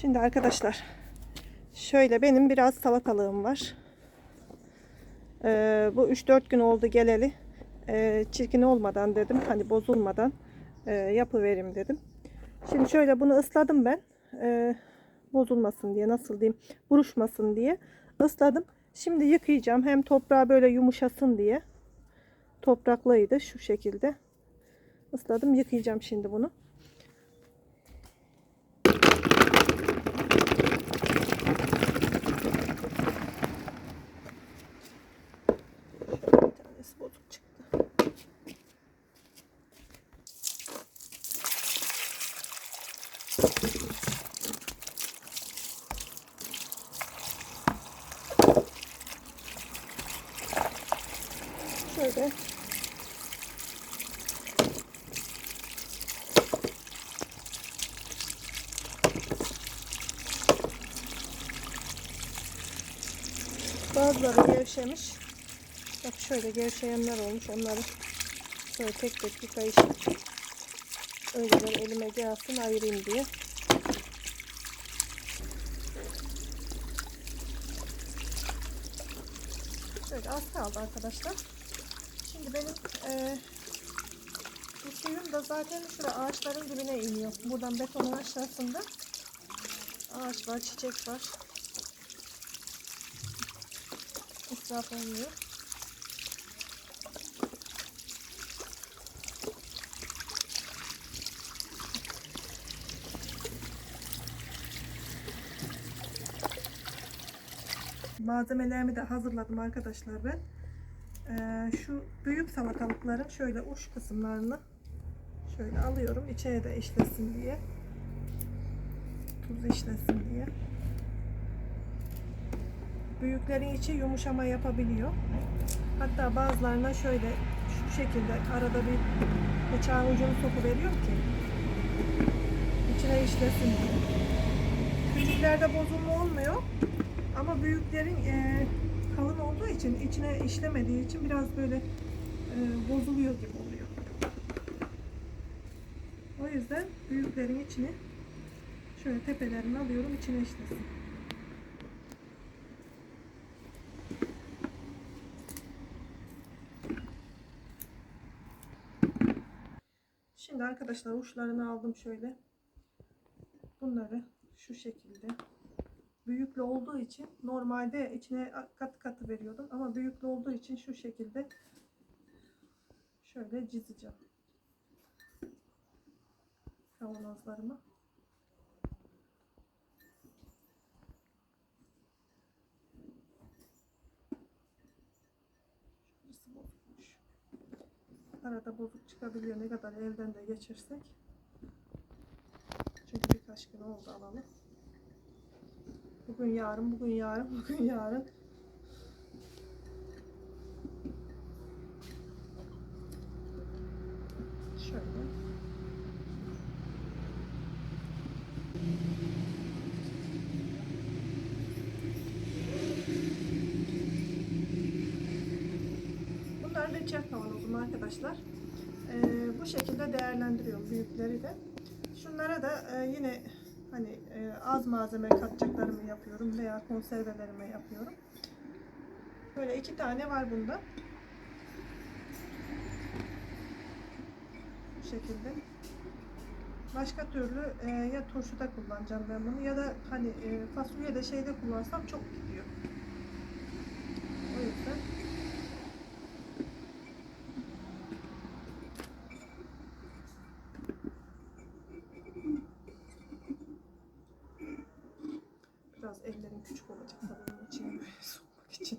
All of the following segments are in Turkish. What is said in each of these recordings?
Şimdi arkadaşlar şöyle benim biraz salatalığım var. Ee, bu 3-4 gün oldu geleli. Ee, çirkin olmadan dedim hani bozulmadan e, yapıverim dedim. Şimdi şöyle bunu ısladım ben. Ee, bozulmasın diye nasıl diyeyim buruşmasın diye ısladım. Şimdi yıkayacağım hem toprağı böyle yumuşasın diye. Topraklıydı şu şekilde. Isladım yıkayacağım şimdi bunu. Şöyle bir tanesi bozuk çıktı. Şöyle Bazıları gevşemiş. Bak şöyle gevşeyenler olmuş. Onları şöyle tek tek yıkayışıp önceden elime gelsin ayırayım diye. Şöyle az kaldı arkadaşlar. Şimdi benim bu suyum da zaten şurada ağaçların dibine iniyor. Buradan betonun aşağısında ağaç var, çiçek var. İsraf olmuyor. Malzemelerimi de hazırladım arkadaşlar ben. Ee, şu büyük salatalıkların şöyle uç kısımlarını şöyle alıyorum. İçeri de işlesin diye. Tuz işlesin diye. Büyüklerin içi yumuşama yapabiliyor. Hatta bazılarına şöyle şu şekilde arada bir bıçağın ucunu sokuveriyorum ki içine işlesin diye. Küçüklerde bozulma olmuyor. Ama büyüklerin e, kalın olduğu için içine işlemediği için biraz böyle e, bozuluyor gibi oluyor. O yüzden büyüklerin içini şöyle tepelerini alıyorum içine işlesin. Şimdi arkadaşlar uçlarını aldım şöyle. Bunları şu şekilde büyüklü olduğu için normalde içine kat katı veriyordum ama büyüklü olduğu için şu şekilde şöyle çizeceğim kavanozlarımı. Arada bozuk çıkabiliyor ne kadar elden de geçirsek. Çünkü birkaç gün oldu alalı. Bugün yarın, bugün yarın, bugün yarın. Şöyle. Bunlar reçel kavanozum arkadaşlar. Ee, bu şekilde değerlendiriyorum büyükleri de. Şunlara da e, yine hani e, az malzeme katacaklarımı yapıyorum veya konservelerimi yapıyorum. Böyle iki tane var bunda. Bu şekilde. Başka türlü e, ya turşuda kullanacağım ben bunu ya da hani e, fasulye de şeyde kullansam çok gidiyor. O yüzden Biraz ellerim küçük olacak tabii bunun içine böyle sokmak için.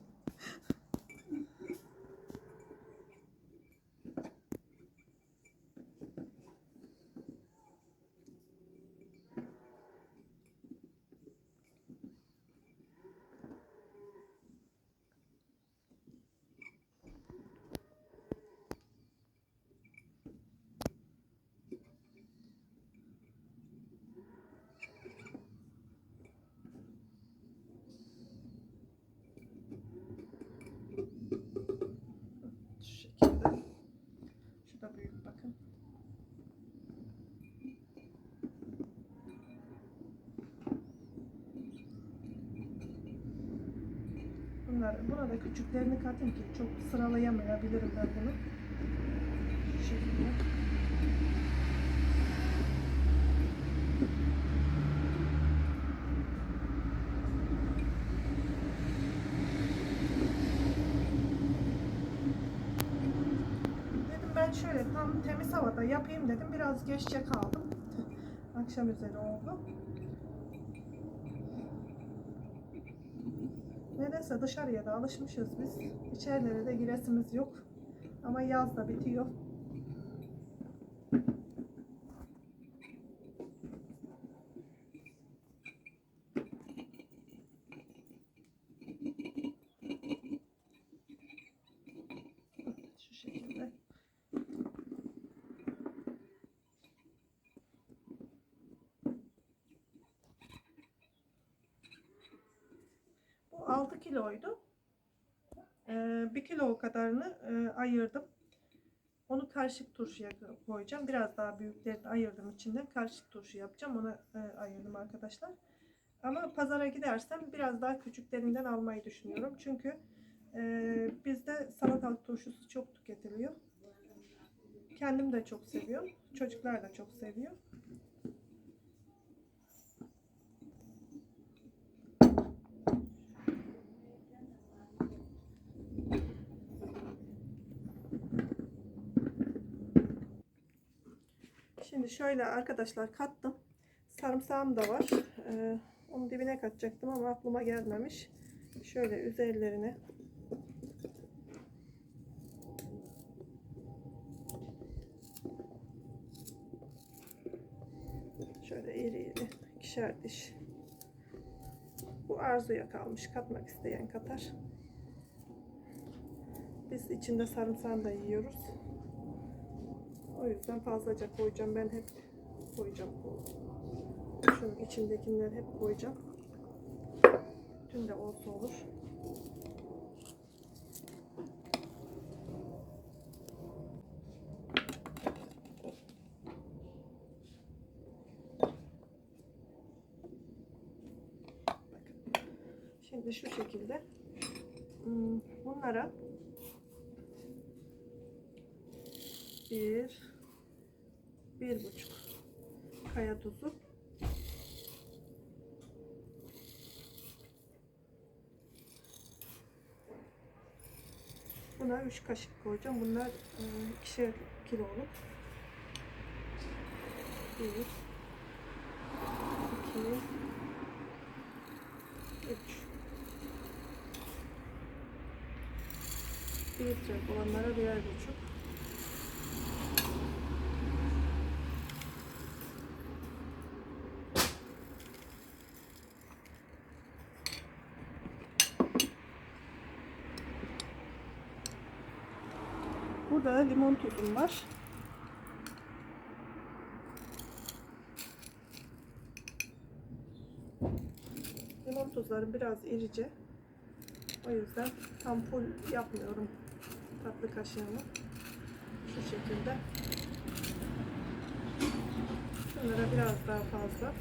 Şu şekilde. Şu da büyük bakın. Bunlar, buna da küçüklerini katayım ki çok sıralayamayabilirim ben bunu. Şu şekilde. Dedim ben şöyle tam temiz havada yapayım dedim. Biraz geççe kaldım. Akşam üzeri oldu. Nedense dışarıya da alışmışız biz. İçerilere de giresimiz yok. Ama yaz da bitiyor. Şu şekilde. Bu 6 kiloydu. Ee, 1 kilo kadarını e, ayırdım. Onu karışık turşuya koyacağım. Biraz daha büyüklerini ayırdım içinden. Karışık turşu yapacağım. Onu e, ayırdım arkadaşlar. Ama pazara gidersem biraz daha küçüklerinden almayı düşünüyorum. Çünkü e, bizde salatalık turşusu çok tüketiliyor. Kendim de çok seviyorum. Çocuklar da çok seviyor. Şimdi şöyle arkadaşlar kattım. Sarımsağım da var. Ee, onun dibine katacaktım ama aklıma gelmemiş. Şöyle üzerlerine şöyle iri iri ikişer diş. Bu arzuya kalmış. Katmak isteyen katar. Biz içinde sarımsağı da yiyoruz. Yüzden fazlaca koyacağım. Ben hep koyacağım. Şunun içindekileri hep koyacağım. Bütün de olsa olur. Şimdi şu şekilde hmm, bunlara bir bir buçuk kaya tuzu. Buna 3 kaşık koyacağım. Bunlar e, ikişer kiloluk 1 2 3 bir litre olanlara birer buçuk Burada da limon tuzum var. Limon tuzları biraz irice. O yüzden tam full yapmıyorum tatlı kaşığını. Şu şekilde. Şunlara biraz daha fazla.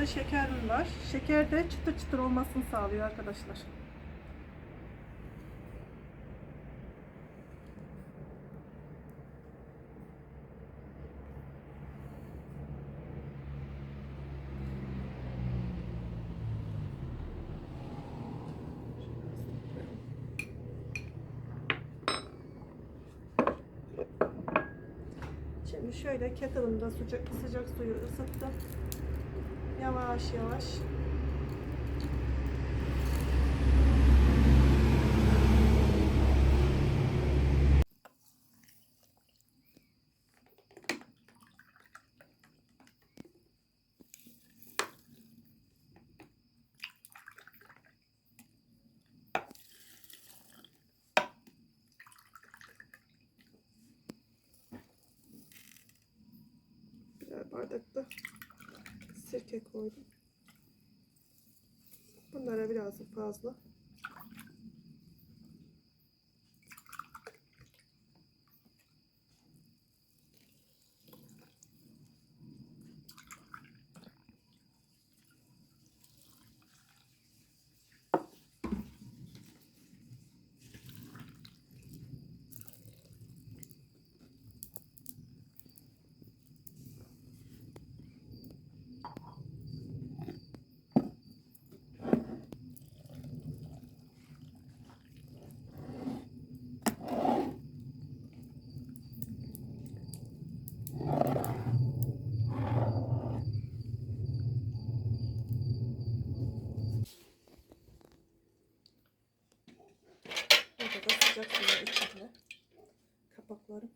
Da şekerim var. Şeker de çıtır çıtır olmasını sağlıyor arkadaşlar. Şimdi şöyle kettle'ımda sıcak, sıcak suyu ısıttım. Yavaş yavaş. Bardakta sirke koydum. Bunlara biraz fazla. sıcak suya içinde. Kapaklarım.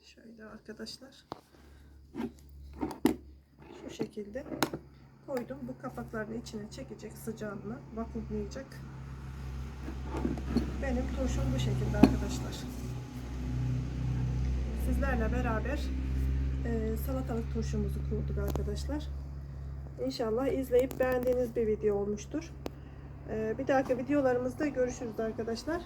Sıcak. Şöyle arkadaşlar. Şu şekilde koydum. Bu kapakların içine çekecek sıcağını vakumlayacak. Benim turşum bu şekilde arkadaşlar. Sizlerle beraber e, salatalık turşumuzu kurduk arkadaşlar. İnşallah izleyip beğendiğiniz bir video olmuştur. E, bir dahaki videolarımızda görüşürüz arkadaşlar.